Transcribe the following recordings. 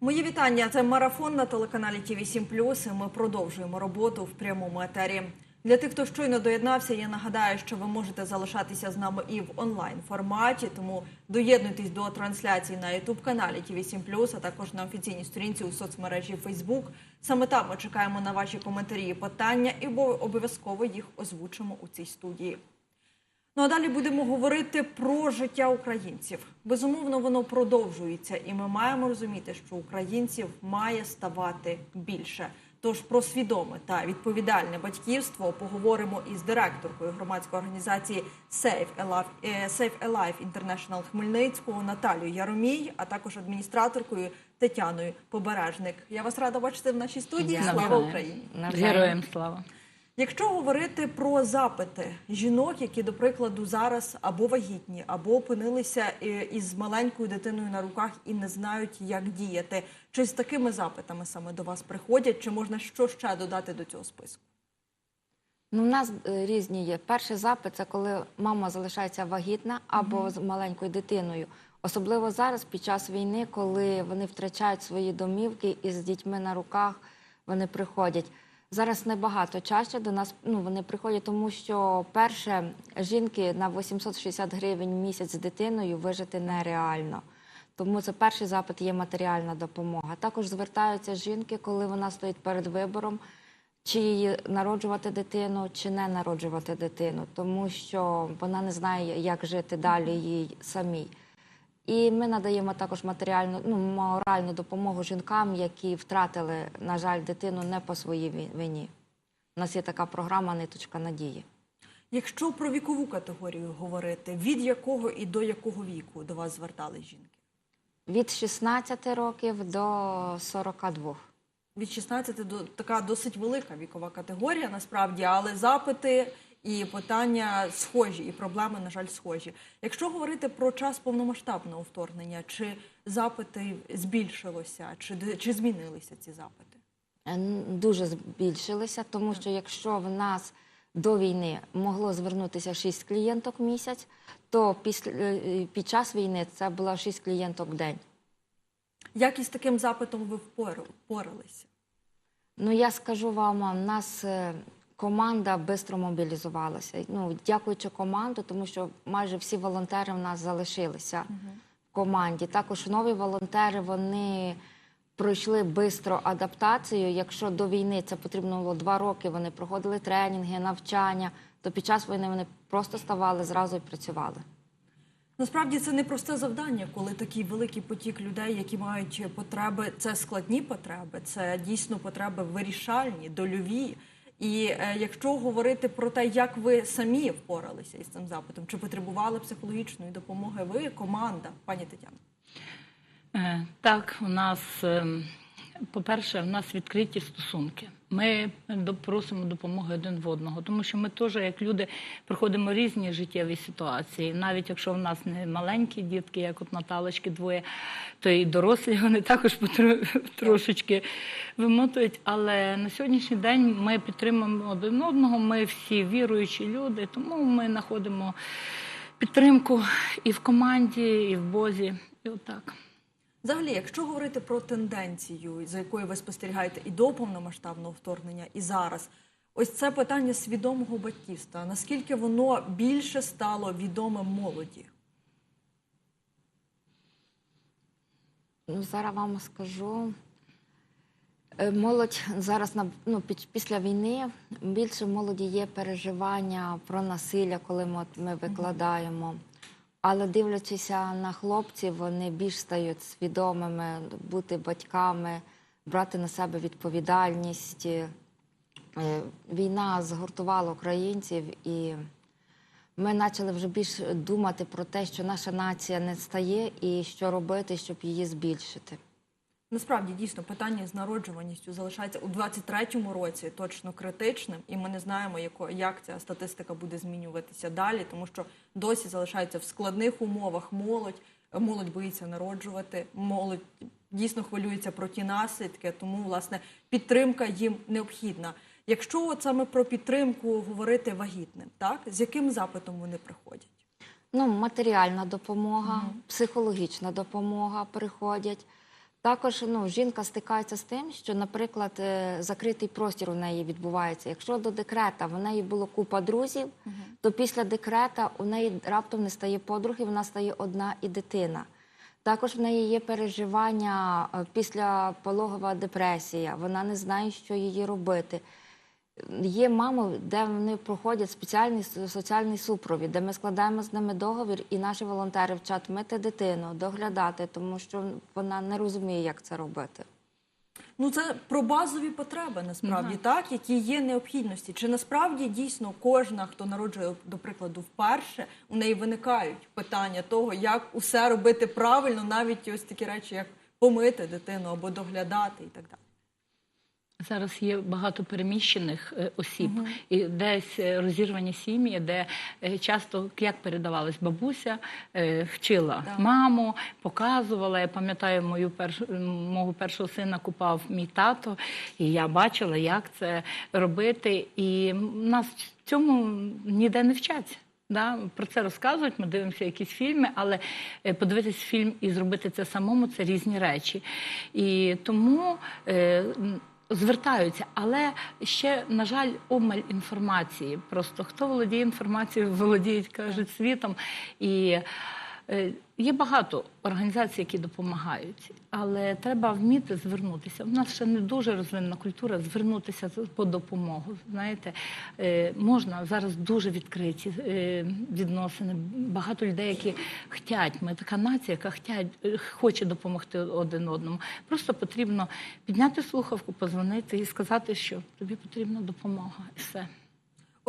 Мої вітання. Це марафон на телеканалі ТІВІ 7 і Ми продовжуємо роботу в прямому етері. Для тих, хто щойно доєднався, я нагадаю, що ви можете залишатися з нами і в онлайн форматі. Тому доєднуйтесь до трансляції на youtube каналі ТІВІ 7 а також на офіційній сторінці у соцмережі Facebook. Саме там ми чекаємо на ваші коментарі і питання, і обов- обов'язково їх озвучимо у цій студії. Ну а далі будемо говорити про життя українців. Безумовно, воно продовжується, і ми маємо розуміти, що українців має ставати більше. Тож про свідоме та відповідальне батьківство поговоримо із директоркою громадської організації Save Alive, е, Save Alive International Хмельницького Наталією Яромій, а також адміністраторкою Тетяною Побережник. Я вас рада бачити в нашій студії. Слава Україні! Героям слава. Якщо говорити про запити жінок, які, до прикладу, зараз або вагітні, або опинилися е, із маленькою дитиною на руках і не знають, як діяти, чи з такими запитами саме до вас приходять, чи можна що ще додати до цього списку? Ну, у нас е, різні є. Перший запит це коли мама залишається вагітна або з маленькою дитиною. Особливо зараз, під час війни, коли вони втрачають свої домівки і з дітьми на руках вони приходять. Зараз небагато чаще до нас ну, вони приходять, тому що перше жінки на 860 гривень місяць з дитиною вижити нереально. Тому це перший запит є матеріальна допомога. Також звертаються жінки, коли вона стоїть перед вибором, чи народжувати дитину, чи не народжувати дитину, тому що вона не знає, як жити далі їй самій. І ми надаємо також матеріальну, ну, моральну допомогу жінкам, які втратили, на жаль, дитину не по своїй вині. У нас є така програма Ниточка надії. Якщо про вікову категорію говорити, від якого і до якого віку до вас звертались жінки? Від 16 років до 42. Від 16 до така досить велика вікова категорія, насправді, але запити і питання схожі, і проблеми, на жаль, схожі. Якщо говорити про час повномасштабного вторгнення, чи запити збільшилося, чи, чи змінилися ці запити? Е, Дуже збільшилися, тому що якщо в нас до війни могло звернутися 6 клієнток в місяць, то після, е, під час війни це було 6 клієнток в день. Як із таким запитом ви впор- впоралися? Ну, я скажу вам, у нас е, команда швидко мобілізувалася. Ну, дякуючи команду, тому що майже всі волонтери в нас залишилися в команді. Також нові волонтери вони пройшли швидко адаптацію. Якщо до війни це потрібно було два роки, вони проходили тренінги, навчання, то під час війни вони просто ставали зразу і працювали. Насправді це непросте завдання, коли такий великий потік людей, які мають потреби, це складні потреби, це дійсно потреби вирішальні, дольові. І е, якщо говорити про те, як ви самі впоралися із цим запитом, чи потребували психологічної допомоги ви, команда, пані Тетяна? Е, Так, у нас, ем, по-перше, у нас відкриті стосунки. Ми просимо допомоги один в одного, тому що ми теж, як люди, проходимо різні життєві ситуації. Навіть якщо в нас не маленькі дітки, як от Наталочки двоє, то і дорослі вони також трошечки вимотують. Але на сьогоднішній день ми підтримуємо один одного. Ми всі віруючі люди, тому ми знаходимо підтримку і в команді, і в Бозі. І отак. Взагалі, якщо говорити про тенденцію, за якою ви спостерігаєте і до повномасштабного вторгнення, і зараз, ось це питання свідомого батьківства. Наскільки воно більше стало відомим молоді? Ну, зараз вам скажу. Е, Молодь зараз ну, після війни більше молоді є переживання про насилля, коли ми, от ми викладаємо. Але дивлячися на хлопців, вони більш стають свідомими, бути батьками, брати на себе відповідальність. Е, Війна згуртувала українців, і ми почали вже більш думати про те, що наша нація не стає, і що робити, щоб її збільшити. Насправді дійсно питання з народжуваністю залишається у 23-му році точно критичним, і ми не знаємо, яко, як ця статистика буде змінюватися далі, тому що досі залишається в складних умовах молодь. Молодь боїться народжувати, молодь дійсно хвилюється про ті наслідки, тому власне підтримка їм необхідна. Якщо от саме про підтримку говорити вагітним, так з яким запитом вони приходять? Ну, матеріальна допомога, психологічна допомога приходять. Також ну, жінка стикається з тим, що, наприклад, е, закритий простір у неї відбувається. Якщо до декрета в неї було купа друзів, то після декрета у неї раптом не стає подруги, вона стає одна і дитина. Також в неї є переживання е, після пологова депресія. Вона не знає, що її робити. Є мами, де вони проходять спеціальний соціальний супровід, де ми складаємо з ними договір, і наші волонтери вчать мити дитину, доглядати, тому що вона не розуміє, як це робити. Ну це про базові потреби насправді, так які є необхідності. Чи насправді дійсно кожна, хто народжує, до прикладу, вперше, у неї виникають питання того, як усе робити правильно, навіть ось такі речі, як помити дитину або доглядати і так далі. Зараз є багато переміщених е, осіб, і десь е, розірвані сім'ї, де е, часто як передавалась бабуся, вчила маму, показувала. Я пам'ятаю, мою першу мого першого сина купав мій тато, і я бачила, як це робити. І нас в цьому ніде не вчаться. Да, про це розказують, ми дивимося якісь фільми, але подивитись фільм і зробити це самому це різні речі. І тому е, звертаються, але ще, на жаль, обмаль інформації. Просто хто володіє інформацією, володіють, кажуть, світом. І є багато організацій, які допомагають, але треба вміти звернутися. У нас ще не дуже розвинена культура звернутися по допомогу. Знаєте, е, можна зараз дуже відкриті е, відносини. Багато людей, які хотять. Ми така нація, яка хотять, е, хоче допомогти один одному. Просто потрібно підняти слухавку, позвонити і сказати, що тобі потрібна допомога. І все.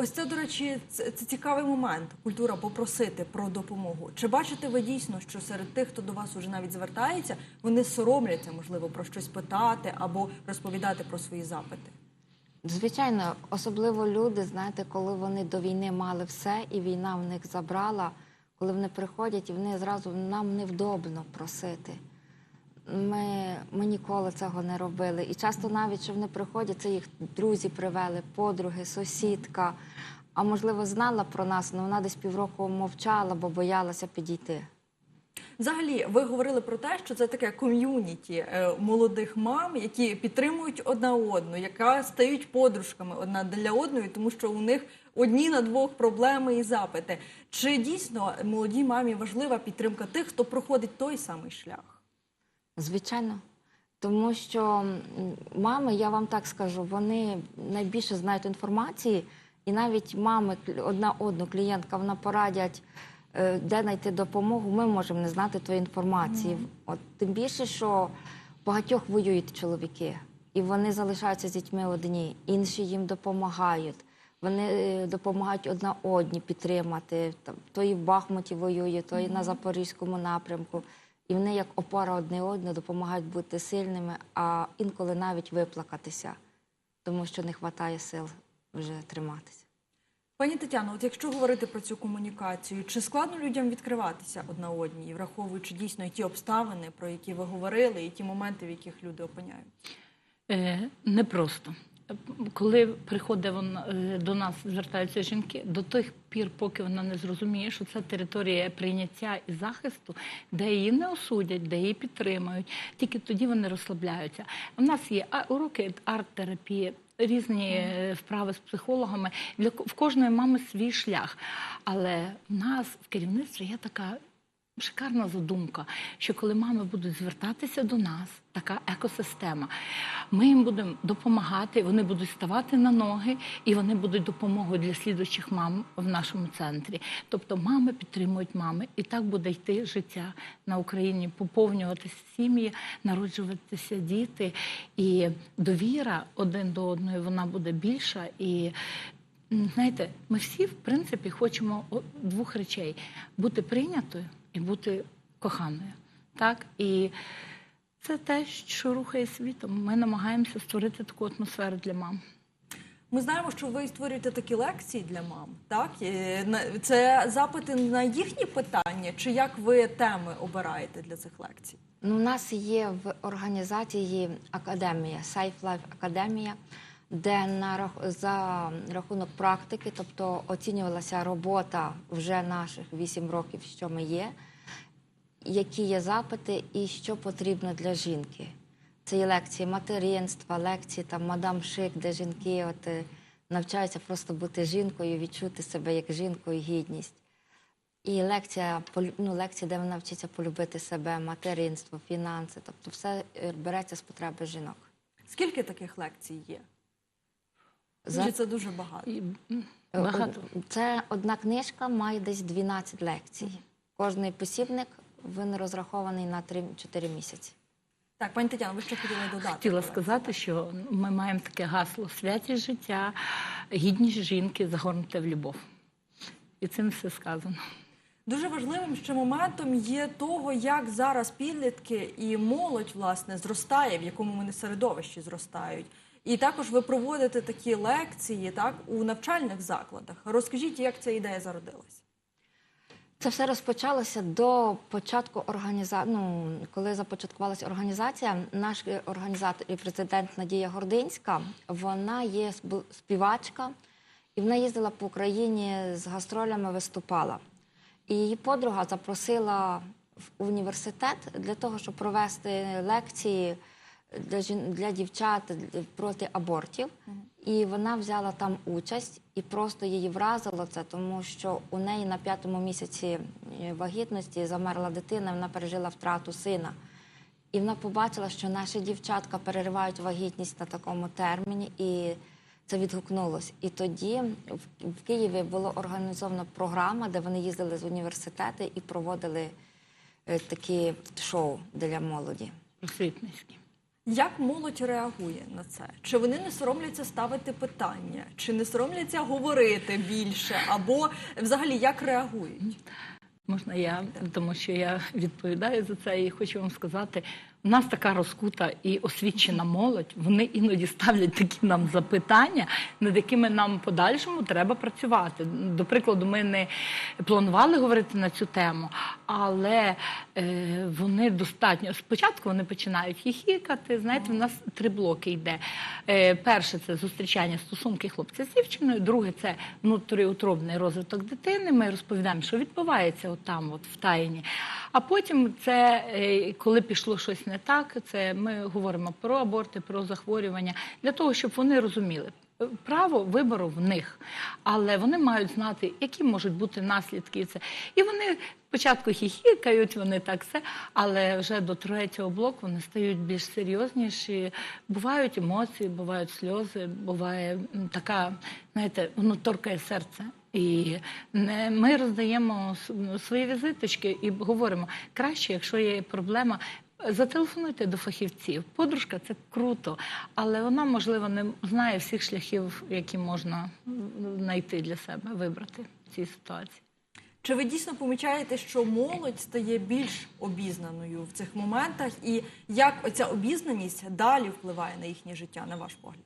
Ось це, до речі, це, це цікавий момент. Культура попросити про допомогу. Чи бачите ви дійсно, що серед тих, хто до вас уже навіть звертається, вони соромляться, можливо, про щось питати або розповідати про свої запити? Звичайно, особливо люди, знаєте, коли вони до війни мали все, і війна в них забрала, коли вони приходять, і вони зразу нам невдобно просити. Ми, ми ніколи цього не робили. І часто навіть, що вони приходять, це їх друзі привели, подруги, сусідка. А можливо, знала про нас, але вона десь півроку мовчала, бо боялася підійти. Взагалі, ви говорили про те, що це таке ком'юніті е, молодих мам, які підтримують одна одну, яка стають подружками одна для одної, тому що у них одні на двох проблеми і запити. Чи дійсно молодій мамі важлива підтримка тих, хто проходить той самий шлях? Звичайно. Тому що мами, я вам так скажу, вони найбільше знають інформації, і навіть мами одна одну клієнтка вона порадять, е, де знайти допомогу. Ми можемо не знати тої інформації. От тим більше, що багатьох воюють чоловіки, і вони залишаються з дітьми одні, інші їм допомагають. Вони е, допомагають одна одні підтримати. Там, той в Бахмуті воює, той на Запорізькому напрямку. І вони як опора одне одне допомагають бути сильними, а інколи навіть виплакатися, тому що не вистачає сил вже триматися. Пані Тетяно, от якщо говорити про цю комунікацію, чи складно людям відкриватися одна одній, враховуючи дійсно і ті обставини, про які ви говорили, і ті моменти, в яких люди опиняються? Е, непросто. Коли приходить вона, е, до нас, звертаються жінки, до тих пір, поки вона не зрозуміє, що це територія прийняття і захисту, де її не осудять, де її підтримують, тільки тоді вони розслабляються. У нас є уроки арт-терапії, різні е, вправи з психологами. Для в кожної мами свій шлях. Але в нас в керівництві є така шикарна задумка, що коли мами будуть звертатися до нас, така екосистема, ми їм будемо допомагати, вони будуть ставати на ноги, і вони будуть допомогою для слідуючих мам в нашому центрі. Тобто мами підтримують мами, і так буде йти життя на Україні, поповнюватися сім'ї, народжуватися діти, і довіра один до одної вона буде більша і. Знаєте, ми всі, в принципі, хочемо двох речей: бути прийнятою і бути коханою. Так? І це те, що рухає світом. Ми намагаємося створити таку атмосферу для мам. Ми знаємо, що ви створюєте такі лекції для мам. Так це запити на їхні питання, чи як ви теми обираєте для цих лекцій? Ну, у нас є в організації академія, Safe Life Академія, де на за рахунок практики, тобто оцінювалася робота вже наших 8 років, що ми є. які є запити і що потрібно для жінки. Це є лекції материнства, лекції там мадам Шик, де жінки от, е, навчаються просто бути жінкою, відчути себе як жінкою, гідність. І лекція, ну, лекції, де вона вчиться полюбити себе, материнство, фінанси. Тобто все е, береться з потреби жінок. Скільки таких лекцій є? За- це дуже багато? Е, багато. Це одна книжка має десь 12 лекцій. Кожний посібник він розрахований на 3-4 місяці. Так, пані Тетяно, ви що хотіли додати? Хотіла сказати, що ми маємо таке гасло святість життя, гідність жінки загорнуте в любов. І цим все сказано. Дуже важливим ще моментом є того, як зараз підлітки і молодь власне зростає, в якому вони середовищі зростають. І також ви проводите такі лекції так у навчальних закладах. Розкажіть, як ця ідея зародилась? Це все розпочалося до початку організації. Ну, коли започаткувалася організація, наш організатор і президент Надія Гординська, вона є співачка, і вона їздила по Україні з гастролями, виступала. І її подруга запросила в університет для того, щоб провести лекції для, жін- для дівчат проти абортів. І вона взяла там участь, і просто її вразило це, тому що у неї на п'ятому місяці е, вагітності замерла дитина, вона пережила втрату сина. І вона побачила, що наші дівчатка переривають вагітність на такому терміні, і це відгукнулось. І тоді в, Києві була організована програма, де вони їздили з університету і проводили е, такі шоу для молоді. Просвітницькі. Як молодь реагує на це? Чи вони не соромляться ставити питання, чи не соромляться говорити більше, або взагалі як реагують? Можна я, тому що я відповідаю за це і хочу вам сказати, у нас така розкута і освічена молодь. Вони іноді ставлять такі нам запитання, над якими нам подальшому треба працювати. До прикладу, ми не планували говорити на цю тему, але е, вони достатньо спочатку вони починають хіхікати. Знаєте, в нас три блоки йде. Е, перше це зустрічання стосунки хлопця з дівчиною. Друге це внутріутробний розвиток дитини. Ми розповідаємо, що відбувається от там, от в тайні. А потім це е, коли пішло щось не так, це ми говоримо про аборти, про захворювання для того, щоб вони розуміли. Е, Право вибору в них, але вони мають знати, які можуть бути наслідки. Це і вони спочатку хіхікають, вони так все, але вже до третього блоку вони стають більш серйозніші. Бувають емоції, бувають сльози, буває така, знаєте, воно торкає серце. І не ми роздаємо свої візиточки і говоримо краще, якщо є проблема. Зателефонуйте до фахівців. Подружка це круто, але вона, можливо, не знає всіх шляхів, які можна знайти для себе, вибрати в цій ситуації. Чи ви дійсно помічаєте, що молодь стає більш обізнаною в цих моментах, і як оця обізнаність далі впливає на їхнє життя, на ваш погляд?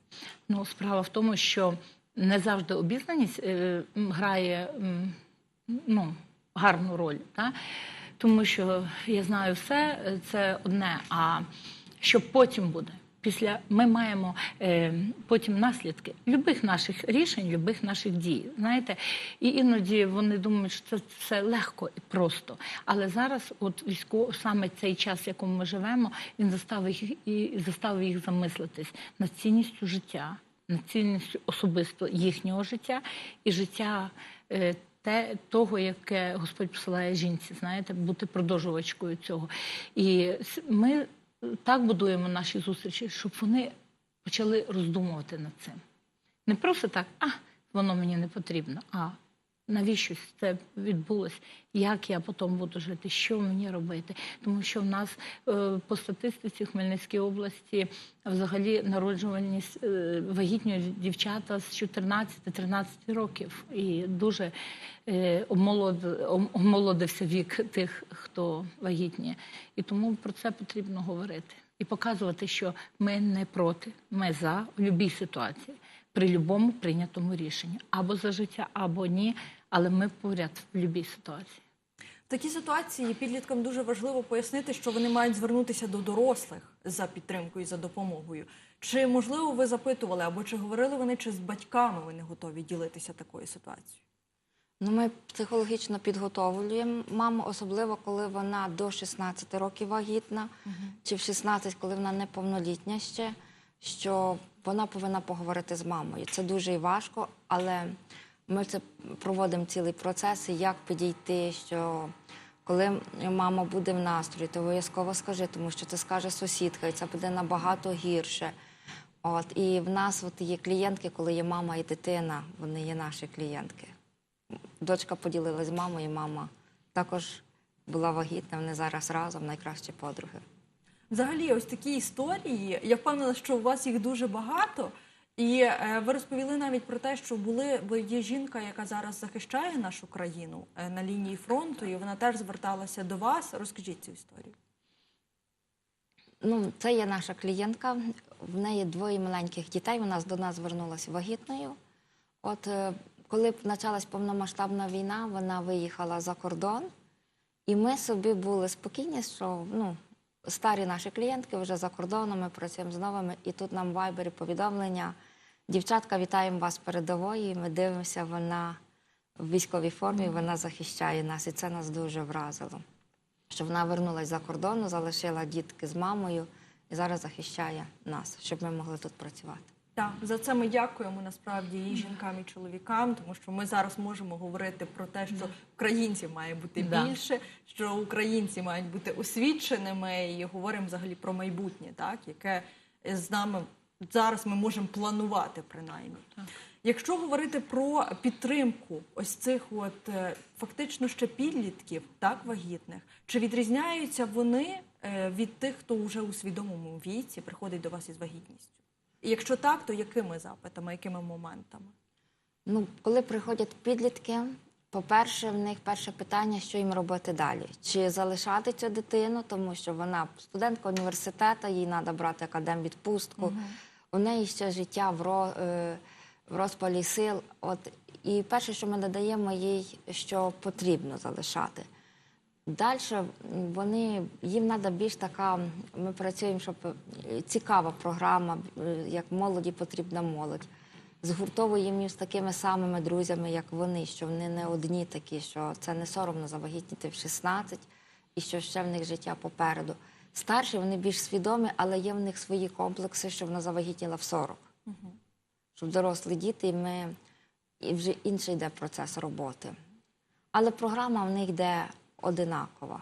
Ну, справа в тому, що не завжди обізнаність е, грає м, ну, гарну роль. Та? Тому що я знаю все, це одне. А що потім буде? Після ми маємо е, потім наслідки любих наших рішень, любих наших дій. Знаєте, і іноді вони думають, що це все легко і просто. Але зараз, от військово, саме цей час, в якому ми живемо, він заставив їх і заставив їх замислитись над цінністю життя, над цінністю особисто їхнього життя і життя. Е, те, того, яке Господь посилає жінці, знаєте, бути продовжувачкою цього. І ми так будуємо наші зустрічі, щоб вони почали роздумувати над цим. Не просто так, а воно мені не потрібно, а навіщо це відбулось, як я потім буду жити, що мені робити. Тому що в нас е, по статистиці Хмельницькій області взагалі народжуваність е, вагітні дівчата з 14-13 років. І дуже е, омолодився вік тих, хто вагітні. І тому про це потрібно говорити. І показувати, що ми не проти, ми за в будь-якій ситуації, при будь-якому прийнятому рішенні. Або за життя, або ні, але ми поряд в будь-якій ситуації. В такій ситуації підліткам дуже важливо пояснити, що вони мають звернутися до дорослих за підтримкою, за допомогою. Чи можливо ви запитували або чи говорили вони, чи з батьками вони готові ділитися такою ситуацією? Ну, ми психологічно підготовлюємо маму, особливо коли вона до 16 років вагітна, чи в 16, коли вона неповнолітня ще, що вона повинна поговорити з мамою. Це дуже і важко, але ми це проводимо цілий процес, як підійти, що коли мама буде в настрої, то обов'язково скажи, тому що це скаже сусідка, і це буде набагато гірше. От і в нас от є клієнтки, коли є мама і дитина, вони є наші клієнтки. Дочка поділилась з мамою, і мама також була вагітна. Вони зараз разом найкращі подруги. Взагалі, ось такі історії. Я впевнена, що у вас їх дуже багато. І е, ви розповіли навіть про те, що були бо є жінка, яка зараз захищає нашу країну е, на лінії фронту, і вона теж зверталася до вас. Розкажіть цю історію. Ну, це є наша клієнтка. В неї двоє маленьких дітей. Вона до нас звернулася вагітною. От е, коли почалась повномасштабна війна, вона виїхала за кордон, і ми собі були спокійні, що ну, старі наші клієнтки вже за кордоном, працюємо з новими, і тут нам в вайбері повідомлення. Дівчатка, вітаємо вас передової. Ми дивимося, вона в військовій формі, вона захищає нас, і це нас дуже вразило. Що вона вернулася за кордону, залишила дітки з мамою і зараз захищає нас, щоб ми могли тут працювати. Так, за це ми дякуємо насправді і жінкам, і чоловікам, тому що ми зараз можемо говорити про те, що українців має бути Да. більше, що українці мають бути освіченими, і говоримо взагалі про майбутнє, так яке з нами зараз ми можемо планувати принаймні. Якщо говорити про підтримку ось цих от е, фактично ще підлітків, так вагітних, чи відрізняються вони е, від тих, хто вже у свідомому віці приходить до вас із вагітністю? І якщо так, то якими запитами, якими моментами? Ну, коли приходять підлітки, по-перше, в них перше питання, що їм робити далі. Чи залишати цю дитину, тому що вона студентка університету, їй треба брати академвідпустку. У неї ще життя в, ро, е, в розпалі сил. От, і перше, що ми надаємо їй, що потрібно залишати. Далі вони їм треба більш така. Ми працюємо, щоб е, цікава програма, е, як молоді потрібна молодь. Згуртовуємо їх з такими самими друзями, як вони, що вони не одні такі, що це не соромно завагітніти в 16 і що ще в них життя попереду. Старші вони більш свідомі, але є в них свої комплекси, що вона завагітніла в 40. Щоб дорослі діти, і ми і вже інший йде процес роботи. Але програма в них йде одинакова.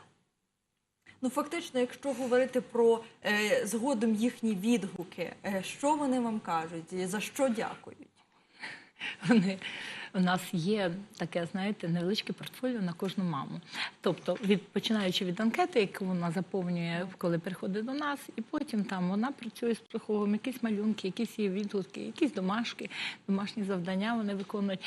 Ну фактично, якщо говорити про е, згодом їхні відгуки, е, що вони вам кажуть, і за що дякують? Вони у нас є таке, знаєте, невеличке портфоліо на кожну маму. Тобто, від починаючи від анкети, яку вона заповнює, коли приходить до нас, і потім там вона працює з психологом, якісь малюнки, якісь її відгуки, якісь домашки, домашні завдання вони виконують.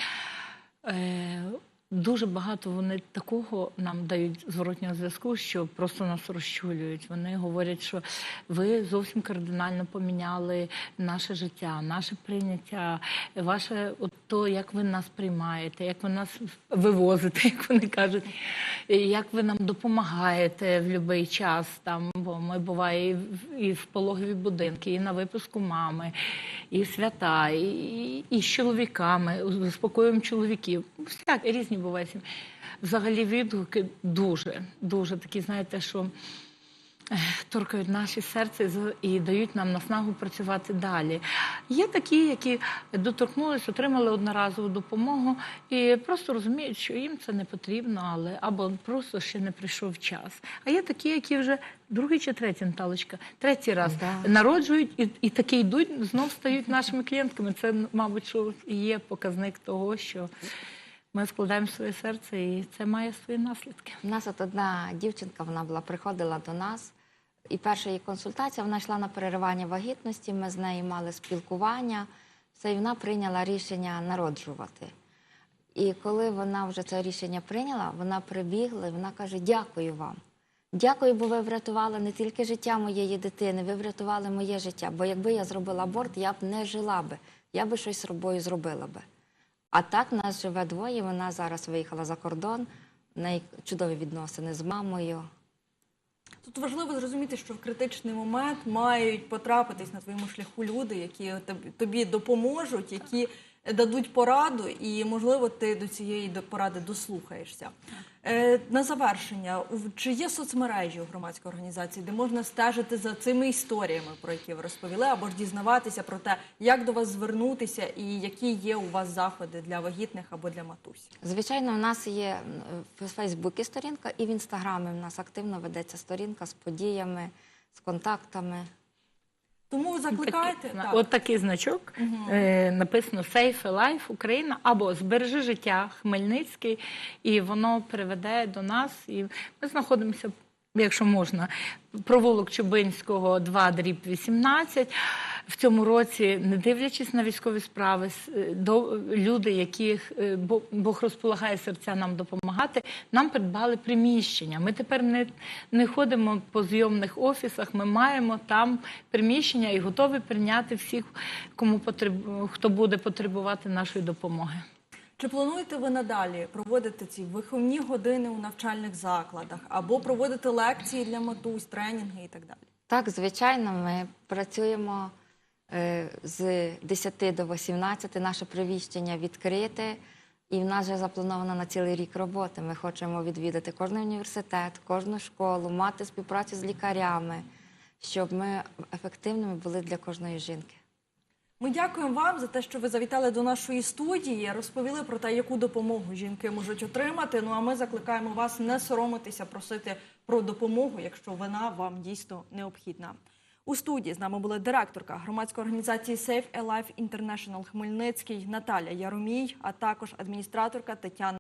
Е, Дуже багато вони такого нам дають зворотнього зв'язку, що просто нас розчулюють. Вони говорять, що ви зовсім кардинально поміняли наше життя, наше прийняття, ваше от то, як ви нас приймаєте, як ви нас вивозите, як вони кажуть, як ви нам допомагаєте в будь-який час. Там, бо ми буває і в- пологові будинки, і на випуску мами, і свята, і, і, з чоловіками, заспокоюємо чоловіків. Всяк різні бувають. Взагалі відгуки дуже, дуже такі, знаєте, що е, торкають наші серце і з- і дають нам наснагу працювати далі. Є такі, які доторкнулись, отримали одноразову допомогу і просто розуміють, що їм це не потрібно, але або просто ще не прийшов час. А є такі, які вже другий чи третій Наталочка, третій раз Да. народжують і, і таки йдуть, знов стають нашими клієнтками. Це, мабуть, що є показник того, що ми складаємо своє серце, і це має свої наслідки. У нас от одна дівчинка, вона була приходила до нас, і перша її консультація, вона йшла на переривання вагітності. Ми з нею мали спілкування, все, і вона прийняла рішення народжувати. І коли вона вже це рішення прийняла, вона прибігла і вона каже: Дякую вам. Дякую, бо ви врятували не тільки життя моєї дитини, ви врятували моє життя. Бо якби я зробила аборт, я б не жила би, я би щось з собою зробила би. А так нас живе двоє. Вона зараз виїхала за кордон. В чудові відносини з мамою. Тут важливо зрозуміти, що в критичний момент мають потрапитись на твоєму шляху люди, які тобі допоможуть, які дадуть пораду, і можливо ти до цієї поради дослухаєшся. Е, на завершення, чи є соцмережі у громадської організації, де можна стежити за цими історіями, про які ви розповіли, або ж дізнаватися про те, як до вас звернутися і які є у вас заходи для вагітних або для матусь? Звичайно, у нас є в Фейсбуці сторінка, і в інстаграмі в нас активно ведеться сторінка з подіями, з контактами. Тому так. От такий значок е, написано Safe Life Україна або Збережи життя Хмельницький, і воно приведе до нас. І ми знаходимося, якщо можна, провулок Чубинського 2 дріб 18. В цьому році, не дивлячись на військові справи, е, до люди, яких е, Бо- Бог розполагає серця нам допомагати, нам придбали приміщення. Ми тепер не, не ходимо по зйомних офісах. Ми маємо там приміщення і готові прийняти всіх, кому потреб... хто буде потребувати нашої допомоги. Чи плануєте ви надалі проводити ці виховні години у навчальних закладах або проводити лекції для матусь, тренінги і так далі? Так, звичайно, ми працюємо е, з 10 до 18, наше приміщення відкрите, і в нас вже заплановано на цілий рік роботи. Ми хочемо відвідати кожен університет, кожну школу, мати співпрацю з лікарями, щоб ми ефективними були для кожної жінки. Ми дякуємо вам за те, що ви завітали до нашої студії, розповіли про те, яку допомогу жінки можуть отримати. Ну а ми закликаємо вас не соромитися, просити про допомогу, якщо вона вам дійсно необхідна. У студії з нами була директорка громадської організації Safe a Life International Хмельницький Наталя Яромій, а також адміністраторка Тетяна.